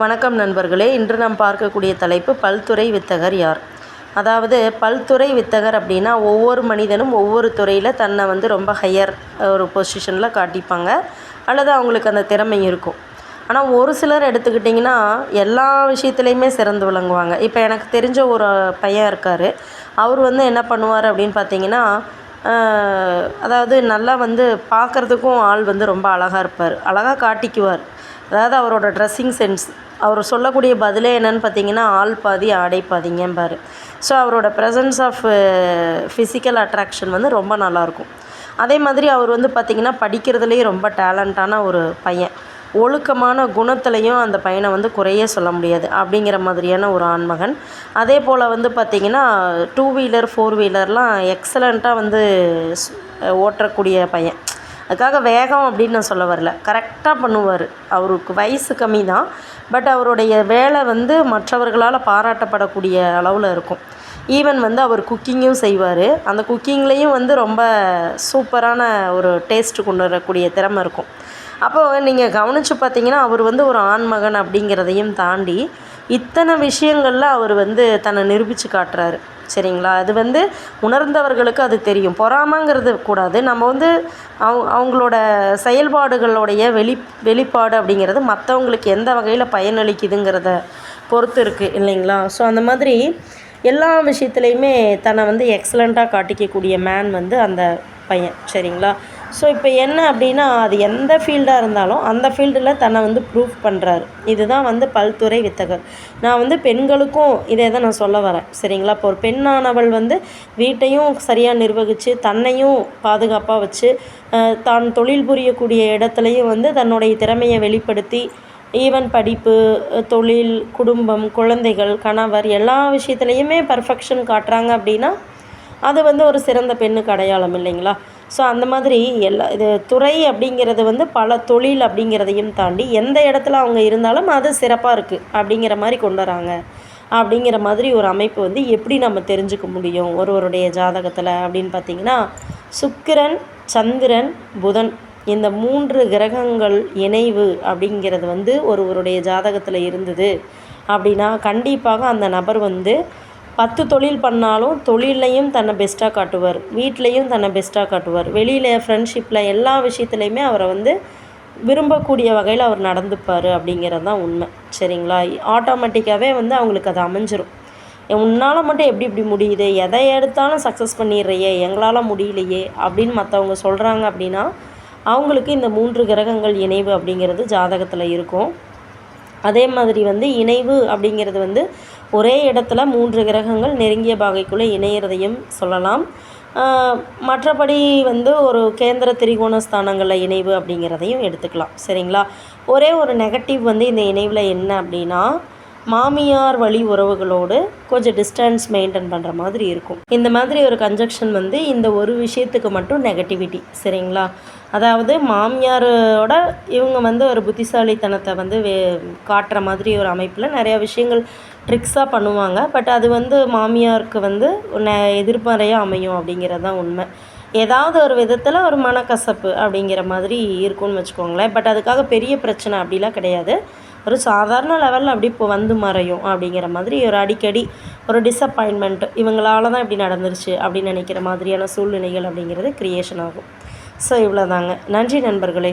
வணக்கம் நண்பர்களே. இன்று நாம் பார்க்கக்கூடிய தலைப்பு பல்துறை வித்தகர் யார்? அதாவது பல்துறை வித்தகர் அப்படின்னா ஒவ்வொரு மனிதனும் ஒவ்வொரு துறையில் தன்னை வந்து ரொம்ப ஹையர் ஒரு பொசிஷனில் காட்டிப்பாங்க. அல்லது அவங்களுக்கு அந்த திறமை இருக்கும். ஆனால் ஒரு சிலர் எடுத்துக்கிட்டிங்கன்னா எல்லா விஷயத்துலையுமே சிறந்து விளங்குவாங்க. இப்போ எனக்கு தெரிஞ்ச ஒரு பையன் இருக்கார். அவர் வந்து என்ன பண்ணுவார் அப்படின்னு பார்த்தீங்கன்னா அதாவது நல்லா வந்து பார்க்குறதுக்கும் ஆள் வந்து ரொம்ப அழகாக இருப்பார். அழகாக காட்டிக்குவார். அதாவது அவரோட ட்ரெஸ்ஸிங் சென்ஸ் அவர் சொல்லக்கூடிய பதிலே என்னன்னு பார்த்தீங்கன்னா ஆள் பாதி ஆடை பாதிங்கம்பார். ஸோ அவரோட ப்ரெசன்ஸ் ஆஃப் ஃபிசிக்கல் அட்ராக்ஷன் வந்து ரொம்ப நல்லாயிருக்கும் அதே மாதிரி அவர் வந்து பார்த்திங்கன்னா படிக்கிறதுலேயும் ரொம்ப டேலண்ட்டான ஒரு பையன். ஒழுக்கமான குணத்துலையும் அந்த பையனை வந்து குறையே சொல்ல முடியாது அப்படிங்கிற மாதிரியான ஒரு ஆண்மகன். அதே போல் வந்து பார்த்திங்கன்னா டூ வீலர் ஃபோர் வீலர்லாம் எக்ஸலண்ட்டாக வந்து ஓட்டக்கூடிய பையன். அதுக்காக வேகம் அப்படின்னு நான் சொல்ல வரல. கரெக்டாக பண்ணுவார். அவருக்கு வயசு கம்மி தான் பட் அவருடைய வேலை வந்து மற்றவர்களால் பாராட்டப்படக்கூடிய அளவில் இருக்கும். ஈவன் வந்து அவர் குக்கிங்கும் செய்வார். அந்த குக்கிங்லேயும் வந்து ரொம்ப சூப்பரான ஒரு டேஸ்ட்டு கொண்டு வரக்கூடிய திறமை இருக்கும். அப்போ நீங்கள் கவனித்து பார்த்தீங்கன்னா அவர் வந்து ஒரு ஆண்மகன் அப்படிங்கிறதையும் தாண்டி இத்தனை விஷயங்களில் அவர் வந்து தன்னை நிரூபித்து காட்டுறாரு. சரிங்களா? அது வந்து உணர்ந்தவர்களுக்கு அது தெரியும். பொறாமங்கிறது கூடாது. நம்ம வந்து அவ அவங்களோட செயல்பாடுகளுடைய வெளி வெளிப்பாடு அப்படிங்கிறது மற்றவங்களுக்கு எந்த வகையில் பயனளிக்குதுங்கிறத பொறுத்து இருக்குது இல்லைங்களா? ஸோ அந்த மாதிரி எல்லா விஷயத்துலையுமே தன்னை வந்து எக்ஸலண்ட்டாக காட்டிக்கக்கூடிய மேன் வந்து அந்த பையன். சரிங்களா? ஸோ இப்போ என்ன அப்படின்னா அது எந்த ஃபீல்டாக இருந்தாலும் அந்த ஃபீல்டில் தன்னை வந்து ப்ரூஃப் பண்ணுறாரு இதுதான் வந்து பல்துறை வித்தகர். நான் வந்து பெண்களுக்கும் இதே தான் நான் சொல்ல வரேன். சரிங்களா? இப்போ ஒரு பெண்ணானவள் வந்து வீட்டையும் சரியாக நிர்வகித்து தன்னையும் பாதுகாப்பாக வச்சு தான் தொழில் புரியக்கூடிய இடத்துலையும் வந்து தன்னுடைய திறமையை வெளிப்படுத்தி ஈவன் படிப்பு தொழில் குடும்பம் குழந்தைகள் கணவர் எல்லா விஷயத்துலையுமே பர்ஃபெக்ஷன் காட்டுறாங்க அப்படின்னா அது வந்து ஒரு சிறந்த பெண்ணுக்கு அடையாளம் இல்லைங்களா? ஸோ அந்த மாதிரி எல்லா இது துறை அப்படிங்கிறது வந்து பல தொழில் அப்படிங்கிறதையும் தாண்டி எந்த இடத்துல அவங்க இருந்தாலும் அது சிறப்பாக இருக்குது அப்படிங்கிற மாதிரி கொண்டு வராங்க. அப்படிங்கிற மாதிரி ஒரு அமைப்பு வந்து எப்படி நம்ம தெரிஞ்சுக்க முடியும் ஒருவருடைய ஜாதகத்தில் அப்படின்னு பார்த்தீங்கன்னா சுக்கிரன் சந்திரன் புதன் இந்த மூன்று கிரகங்கள் இணைவு அப்படிங்கிறது வந்து ஒருவருடைய ஜாதகத்தில் இருந்தது அப்படின்னா கண்டிப்பாக அந்த நபர் வந்து பத்து தொழில் பண்ணாலும் தொழிலையும் தன்னை பெஸ்ட்டாக காட்டுவார். வீட்லேயும் தன்னை பெஸ்ட்டாக காட்டுவார். வெளியில் ஃப்ரெண்ட்ஷிப்பில் எல்லா விஷயத்துலையுமே அவரை வந்து விரும்பக்கூடிய வகையில் அவர் நடந்துப்பார் அப்படிங்கிறது தான் உண்மை. சரிங்களா? ஆட்டோமேட்டிக்காகவே வந்து அவங்களுக்கு அது அமைஞ்சிரும். உன்னால் மட்டும் எப்படி இப்படி முடியுது? எதை எடுத்தாலும் சக்ஸஸ் பண்ணிடுறையே? எங்களால் முடியலையே? அப்படின்னு மற்றவங்க சொல்கிறாங்க அப்படின்னா அவங்களுக்கு இந்த மூன்று கிரகங்கள் இணைவு அப்படிங்கிறது ஜாதகத்தில் இருக்கும். அதே மாதிரி வந்து இணைவு அப்படிங்கிறது வந்து ஒரே இடத்துல மூன்று கிரகங்கள் நெருங்கிய பாகைக்குள்ளே இணையிறதையும் சொல்லலாம். மற்றபடி வந்து ஒரு கேந்திர திரிகோண ஸ்தானங்களில் இணைவு அப்படிங்கிறதையும் எடுத்துக்கலாம். சரிங்களா? ஒரே ஒரு நெகட்டிவ் வந்து இந்த இணைவில் என்ன அப்படின்னா மாமியார் வழி உறவுகளோடு கொஞ்சம் டிஸ்டன்ஸ் மெயின்டைன் பண்ணுற மாதிரி இருக்கும். இந்த மாதிரி ஒரு கன்ஜக்ஷன் வந்து இந்த ஒரு விஷயத்துக்கு மட்டும் நெகட்டிவிட்டி. சரிங்களா? அதாவது மாமியாரோட இவங்க வந்து ஒரு புத்திசாலித்தனத்தை வந்து வே காட்டுற மாதிரி ஒரு அமைப்பில் நிறையா விஷயங்கள் ட்ரிக்ஸாக பண்ணுவாங்க. பட் அது வந்து மாமியாருக்கு வந்து நெ- எதிர்மறையாக அமையும் அப்படிங்கிறது தான் உண்மை. ஏதாவது ஒரு விதத்தில் ஒரு மனக்கசப்பு அப்படிங்கிற மாதிரி இருக்கும்னு வச்சுக்கோங்களேன். பட் அதுக்காக பெரிய பிரச்சனை அப்படிலாம் கிடையாது. ஒரு சாதாரண லெவலில் அப்படி இப்போ வந்து மறையும் அப்படிங்கிற மாதிரி ஒரு அடிக்கடி ஒரு டிசப்பாயின்மெண்ட் இவங்களால தான் இப்படி நடந்துருச்சு அப்படின்னு நினைக்கிற மாதிரியான சூழ்நிலைகள் அப்படிங்கிறது க்ரியேஷன் ஆகும். ஸோ இவ்வளோதாங்க நன்றி நண்பர்களே.